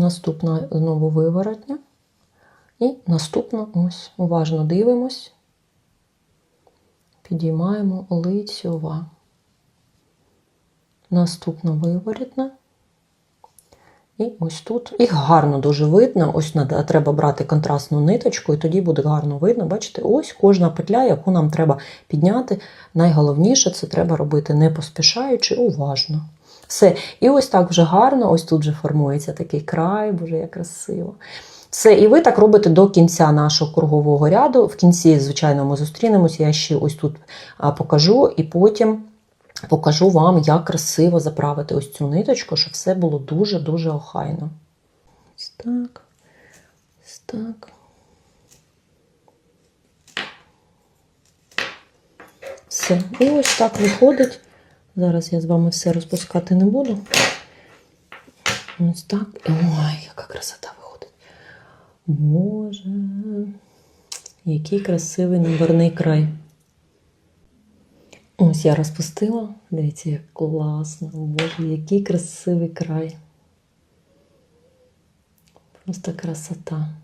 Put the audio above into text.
Наступна знову виворотня. І наступна ось уважно дивимось. Підіймаємо лицьова. Наступна виворітна. І ось тут. Їх гарно дуже видно. Ось треба брати контрастну ниточку, і тоді буде гарно видно. Бачите, ось кожна петля, яку нам треба підняти. Найголовніше це треба робити не поспішаючи, уважно. Все. І ось так вже гарно, ось тут вже формується такий край, боже, як красиво. Все, і ви так робите до кінця нашого кругового ряду. В кінці, звичайно, ми зустрінемося. Я ще ось тут покажу, і потім покажу вам, як красиво заправити ось цю ниточку, щоб все було дуже-дуже охайно. Ось так. Ось так. Все. І ось так виходить. Зараз я з вами все розпускати не буду. Ось так. Ой, яка красота виходить. Боже, який красивий номерний край. Ось я розпустила. Дивіться, як класно. Боже, який красивий край. Просто красота.